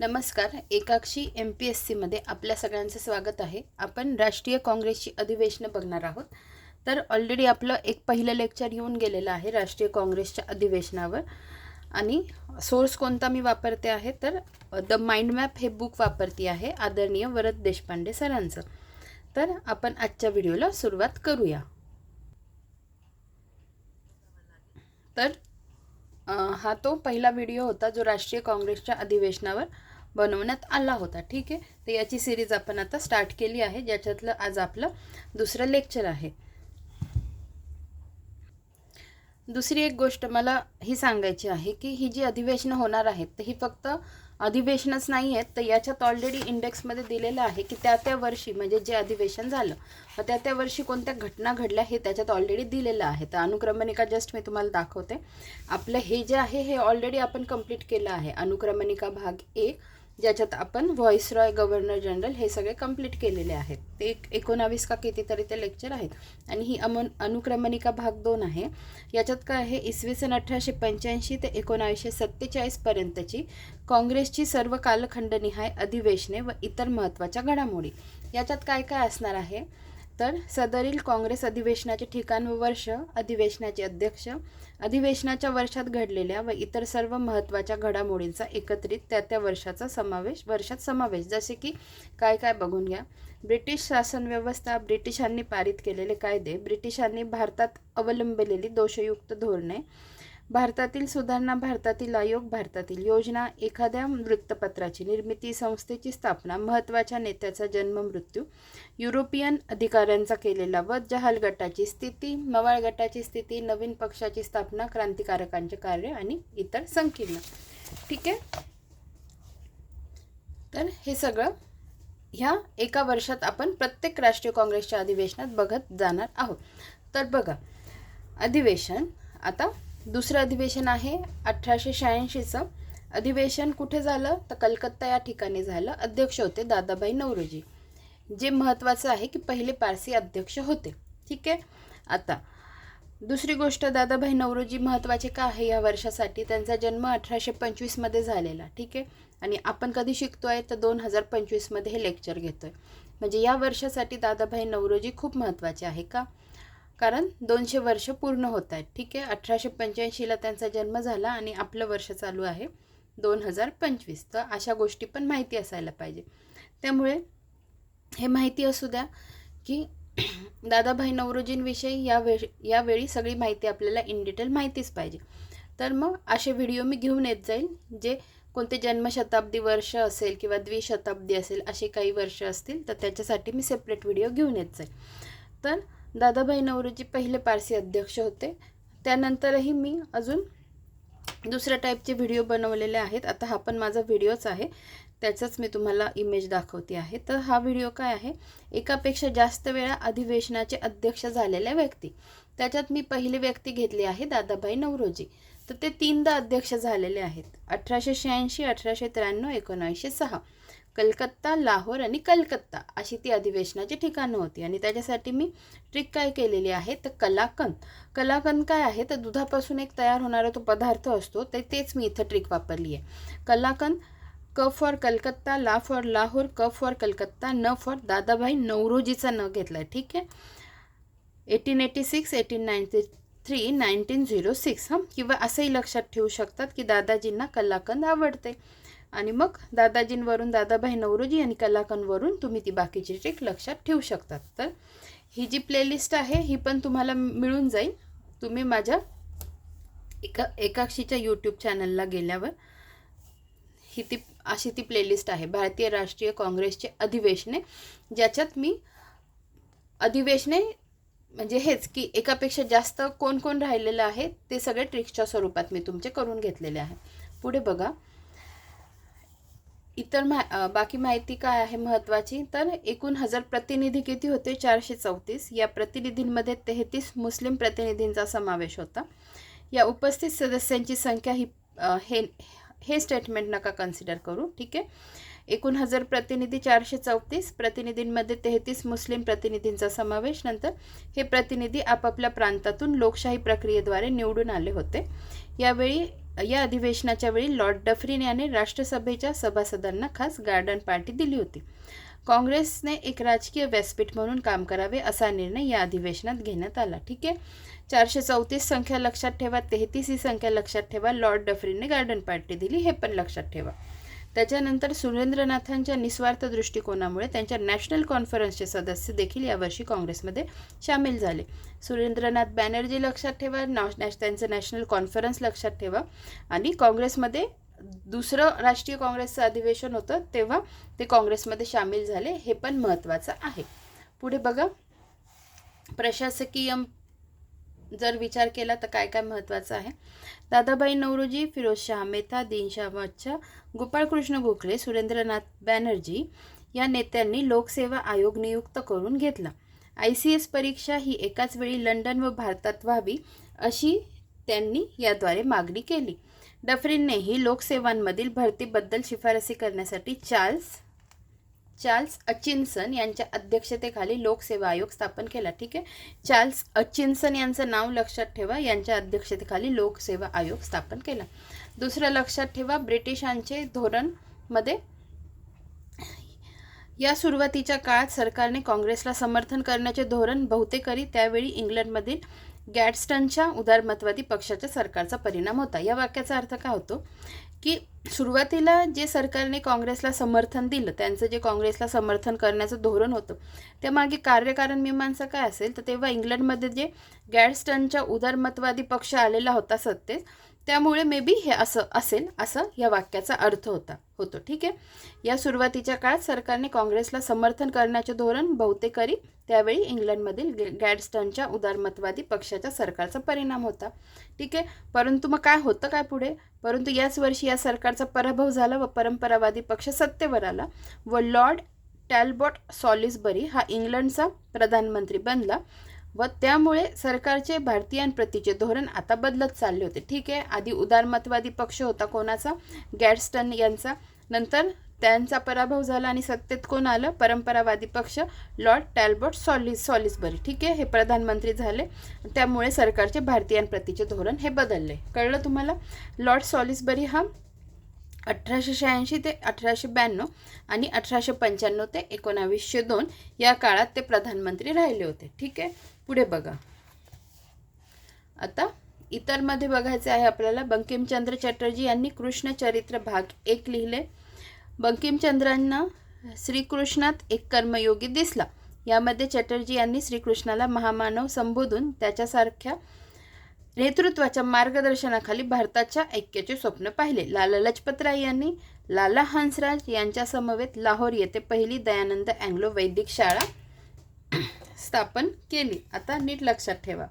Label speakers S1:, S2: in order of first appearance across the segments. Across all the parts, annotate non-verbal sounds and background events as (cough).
S1: नमस्कार एकाक्षी M P S सीमध्ये आपल्या सगळ्यांचं स्वागत आहे. आपण राष्ट्रीय काँग्रेसची अधिवेशनं बघणार आहोत. तर ऑलरेडी आपलं एक पहिलं लेक्चर येऊन गेलेलं आहे राष्ट्रीय काँग्रेसच्या अधिवेशनावर. आणि सोर्स कोणता मी वापरते आहे? तर द माइंड मॅप हे बुक वापरते आहे आदरणीय वरद देशपांडे सरांचं. तर आपण आजच्या व्हिडिओला सुरुवात करूया. तर हा तो पहिला व्हिडिओ होता जो राष्ट्रीय काँग्रेसच्या अधिवेशनावर बनवण्यात आला होता. ठीक आहे? तर याची सिरीज आपण आता स्टार्ट केली आहे. ज्याच्यातलं आज आपलं दुसरं लेक्चर आहे. दुसरी एक गोष्ट मला ही सांगायची आहे की ही जी अधिवेशनं होणार आहेत तर ही फक्त अधिवेशनच नाही आहेत तर याच्यात ऑलरेडी इंडेक्समध्ये दिलेलं आहे की त्या त्या वर्षी म्हणजे जे अधिवेशन झालं मग त्या त्या वर्षी कोणत्या घटना घडल्या हे त्याच्यात ऑलरेडी दिलेलं आहे. तर अनुक्रमणिका जस्ट मी तुम्हाला दाखवते. आपलं हे जे आहे हे ऑलरेडी आपण कंप्लीट केलं आहे. अनुक्रमणिका भाग एक ज्याच्यात आपण व्हॉइसरॉय गव्हर्नर जनरल हे सगळे कंप्लीट केलेले आहेत. ते एक एकोणावीस का कितीतरी ते लेक्चर आहेत. आणि ही अमन अनुक्रमणिका भाग दोन आहे. याच्यात काय आहे? इसवी सन अठराशे पंच्याऐंशी ते एकोणावीसशे सत्तेचाळीसपर्यंतची काँग्रेसची सर्व कालखंडनिहाय अधिवेशने व इतर महत्त्वाच्या घडामोडी. याच्यात काय काय असणार आहे? तर सदरील काँग्रेस अधिवेशनाचे ठिकाण व वर्ष अधिवेशनाचे अध्यक्ष अधिवेशनाच्या वर्षात घडलेल्या व इतर सर्व महत्त्वाच्या घडामोडींचा एकत्रित त्या त्या वर्षाचा समावेश वर्षात समावेश. जसे की काय काय बघून घ्या. ब्रिटिश शासन व्यवस्था ब्रिटिशांनी पारित केलेले कायदे ब्रिटिशांनी भारतात अवलंबलेली दोषयुक्त धोरणे भारतातील सुधारणा भारतातील आयोग भारतातील योजना एखाद्या वृत्तपत्राची निर्मिती संस्थेची स्थापना महत्त्वाच्या नेत्याचा जन्म मृत्यू युरोपियन अधिकाऱ्यांचा केलेला वध जहाल गटाची स्थिती मवाळ गटाची स्थिती नवीन पक्षाची स्थापना क्रांतिकारकांचे कार्य आणि इतर संकीर्ण. ठीक आहे? तर हे सगळं ह्या एका वर्षात आपण प्रत्येक राष्ट्रीय काँग्रेसच्या अधिवेशनात बघत जाणार आहोत. तर बघा अधिवेशन आता दुसरं अधिवेशन आहे अठराशे शहाऐंशीचं. अधिवेशन कुठे झालं? तर कलकत्ता या ठिकाणी झालं. अध्यक्ष होते दादाबाई नवरोजी. जे महत्त्वाचं आहे की पहिले पारसी अध्यक्ष होते. ठीक आहे? आता दुसरी गोष्ट दादाभाई नवरोजी महत्त्वाचे का आहे या वर्षासाठी? त्यांचा जन्म अठराशे पंचवीसमध्ये झालेला. ठीक आहे? आणि आपण कधी शिकतो आहे तर दोन हजार पंचवीसमध्ये हे लेक्चर घेतो आहे म्हणजे या वर्षासाठी दादाभाई नवरोजी खूप महत्त्वाचे आहे का? कारण दोनशे वर्ष पूर्ण होत आहेत. ठीक आहे? अठराशे पंच्याऐंशीला त्यांचा जन्म झाला आणि आपलं वर्ष चालू आहे दोन हजार पंचवीस. तर अशा गोष्टी पण माहिती असायला पाहिजे. त्यामुळे हे माहिती असू द्या की (clears throat) दादाभाई नवरोजींविषयी या वे यावेळी सगळी माहिती आपल्याला इन डिटेल माहितीच पाहिजे. तर मग असे व्हिडिओ मी घेऊन येत जाईल जे कोणते जन्मशताब्दी वर्ष असेल किंवा द्विशताब्दी असेल असे काही वर्ष असतील तर त्याच्यासाठी मी सेपरेट व्हिडिओ घेऊन येत जाईल. तर दादाभाई नवरोजी पहिले पारसी अध्यक्ष होते. त्यानंतरही मी अजून दुसऱ्या टाईपचे व्हिडिओ बनवलेले आहेत. आता हा पण माझा व्हिडिओच आहे. त्याचाच मी तुम्हाला इमेज दाखवते आहे. तर हा व्हिडिओ काय आहे? एकापेक्षा जास्त वेळा अधिवेशनाचे अध्यक्ष झालेल्या व्यक्ती. त्याच्यात मी पहिली व्यक्ती घेतली आहे दादाभाई नवरोजी. तर ते तीनदा अध्यक्ष झालेले आहेत. अठराशे शहाऐंशी अठराशे त्र्याण्णव एकोणावीसशे सहा. कलकत्ता लाहोर आणि कलकत्ता अशी ती अधिवेशनाची ठिकाणं होती. आणि त्याच्यासाठी मी ट्रिक काय केलेली आहे? तर कलाकंद. कलाकंद काय आहे? तर दुधापासून एक तयार होणारा तो पदार्थ असतो. ते तेच मी इथं ट्रिक वापरली आहे. कलाकंद क फॉर कलकत्ता ला फॉर लाहोर क फॉर कलकत्ता न फॉर दादाभाई नवरोजीचा न घेतला आहे ठीक आहे? Eighteen eighty six eighteen ninety three nineteen zero six हां? किंवा असंही लक्षात ठेवू शकतात की दादाजींना कलाकंद आवडते. आणि मग दादाजींवरून दादाभाई नवरोजी आणि कलाकंदवरून तुम्ही ती बाकीची ट्रिक लक्षात ठेवू शकतात. तर ही जी प्लेलिस्ट आहे ही पण तुम्हाला मिळून जाईल. तुम्ही माझ्या एका एकाक्षीच्या यूट्यूब चॅनलला गेल्यावर ही ती अशी ती प्लेलिस्ट आहे भारतीय राष्ट्रीय काँग्रेसचे अधिवेशने ज्याच्यात मी अधिवेशने म्हणजे हेच की एकापेक्षा जास्त कोण कोण राहिलेलं आहे ते सगळे ट्रिक्सच्या स्वरूपात मी तुमचे करून घेतलेले आहे. पुढे बघा. इतर मा बाकी माहिती काय आहे महत्त्वाची तर एकूण हजार प्रतिनिधी किती होते? चारशे चौतीस. या प्रतिनिधींमध्ये तेहतीस मुस्लिम प्रतिनिधींचा समावेश होता. या उपस्थित सदस्यांची संख्या ही हे हे स्टेटमेंट नका कन्सिडर करू ठीक आहे? एकूण हजार प्रतिनिधी चारशे चौतीस प्रतिनिधींमध्ये तेहतीस मुस्लिम प्रतिनिधींचा समावेश. नंतर हे प्रतिनिधी आपापल्या प्रांतातून लोकशाही प्रक्रियेद्वारे निवडून आले होते. यावेळी या अधिवेशनाच्या वेळी लॉर्ड डफरीन याने राष्ट्रसभेच्या सभासदांना खास गार्डन पार्टी दिली होती. काँग्रेसने एक राजकीय व्यासपीठ म्हणून काम करावे असा निर्णय या अधिवेशनात घेण्यात आला. ठीक आहे? चारशे चौतीस संख्या लक्षात ठेवा तेहतीस ही संख्या लक्षात ठेवा लॉर्ड डफरीनने गार्डन पार्टी दिली हे पण लक्षात ठेवा. त्याच्यानंतर सुरेंद्रनाथांच्या निस्वार्थ दृष्टिकोनामुळे त्यांच्या नॅशनल कॉन्फरन्सचे सदस्य देखील यावर्षी काँग्रेसमध्ये सामील झाले. सुरेंद्रनाथ बॅनर्जी लक्षात ठेवा नॉ नॅश त्यांचं नॅशनल कॉन्फरन्स लक्षात ठेवा. आणि काँग्रेसमध्ये दुसरं राष्ट्रीय काँग्रेसचं अधिवेशन होतं तेव्हा ते काँग्रेसमध्ये सामील झाले हे पण महत्त्वाचं आहे. पुढे बघा. प्रशासकीय जर विचार केला तर काय काय महत्त्वाचं आहे? दादाबाई नवरोजी फिरोजशाह मेहता दीनशाह बादशाह गोपाळकृष्ण गोखले सुरेंद्रनाथ बॅनर्जी या नेत्यांनी लोकसेवा आयोग नियुक्त करून घेतला. आय सी एस परीक्षा ही एकाच वेळी लंडन व भारतात व्हावी अशी त्यांनी याद्वारे मागणी केली. डफरीननेही लोकसेवांमधील भरतीबद्दल शिफारसी करण्यासाठी चार्ल्स चार्ल्स अचिन्सन यांच्या अध्यक्षतेखाली लोकसेवा आयोग स्थापन केला ठीक आहे? चार्ल्स अचिन्सन यांचं नाव लक्षात ठेवा यांच्या अध्यक्षतेखाली लोकसेवा आयोग स्थापन केला. दुसरं लक्षात ठेवा ब्रिटिशांचे धोरणमध्ये या सुरुवातीच्या काळात सरकारने काँग्रेसला समर्थन करण्याचे धोरण बहुतेकरी त्यावेळी इंग्लंडमधील गॅडस्टनच्या उदारमतवादी पक्षाच्या सरकारचा परिणाम होता. या वाक्याचा अर्थ काय होतो? की सुरुवातीला जे सरकारने काँग्रेसला समर्थन दिलं त्यांचं जे काँग्रेसला समर्थन करण्याचं धोरण होतं त्यामागे कार्यकारण मीमांसा काय असेल? तर तेव्हा इंग्लंडमध्ये जे गॅडस्टनच्या उदारमतवादी पक्ष आलेला होता सत्तेत त्यामुळे मे बी हे असं असेल असं या वाक्याचा अर्थ होता होतो. ठीक आहे? या सुरुवातीच्या काळात सरकारने काँग्रेसला समर्थन करण्याचे धोरण बहुतेकरी त्यावेळी इंग्लंडमधील गॅडस्टनच्या उदारमतवादी पक्षाच्या सरकारचा परिणाम होता. ठीक आहे? परंतु मग काय होतं काय पुढे? परंतु याच वर्षी या सरकारचा पराभव झाला व परंपरावादी पक्ष सत्तेवर आला व लॉर्ड टॅलबॉट सॉलिसबरी हा इंग्लंडचा प्रधानमंत्री बनला. व त्यामुळे सरकारचे भारतीयांप्रतीचे धोरण आता बदलत चालले होते. ठीक आहे आधी उदारमतवादी पक्ष होता कोणाचा? गॅडस्टन यांचा. नंतर त्यांचा पराभव झाला आणि सत्तेत कोण आलं? परंपरावादी पक्ष लॉर्ड टॅलबॉट सॉलिस सॉलिसबरी. ठीक आहे हे प्रधानमंत्री झाले. त्यामुळे सरकारचे भारतीयांप्रतीचे धोरण हे बदलले. कळलं तुम्हाला? लॉर्ड सॉलिसबरी हा अठराशे शहाऐंशी ते अठराशे ब्याण्णव आणि अठराशे पंच्याण्णव ते एकोणावीसशे दोन या काळात ते प्रधानमंत्री राहिले होते. ठीक आहे? पुढे बघा. आता इतरमध्ये बघायचे आहे आपल्याला बंकिमचंद्र चटर्जी यांनी कृष्णचरित्र भाग एक लिहिले. बंकिमचंद्रांना श्रीकृष्णात एक कर्मयोगी दिसला. यामध्ये चटर्जी यांनी श्रीकृष्णाला महामानव संबोधून त्याच्यासारख्या नेतृत्वाच्या मार्गदर्शनाखाली भारताच्या ऐक्याचे स्वप्न पाहिले. लाला लजपतराय यांनी लाला हंसराज यांच्यासमवेत लाहोर येथे पहिली दयानंद अँग्लो वैदिक शाळा स्थापन केली. आता नीट लक्षात ठेवा.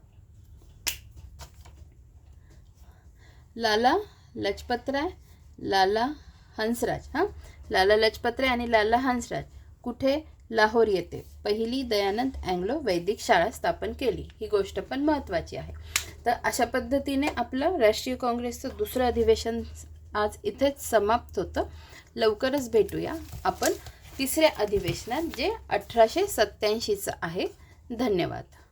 S1: लाला लजपतराय लाला हंसराज हां? लाला लजपतराय आणि लाला हंसराज कुठे? लाहोर येथे. पहिली दयानंद अँग्लो वैदिक शाळा स्थापन केली. ही गोष्ट पण महत्त्वाची आहे. तर अशा पद्धतीने आपलं राष्ट्रीय काँग्रेसचं दुसरं अधिवेशन आज इथेच समाप्त होतं. लवकरच भेटूया आपण तिसऱ्या अधिवेशनात जे अठराशे सत्याऐंशीचं आहे. धन्यवाद.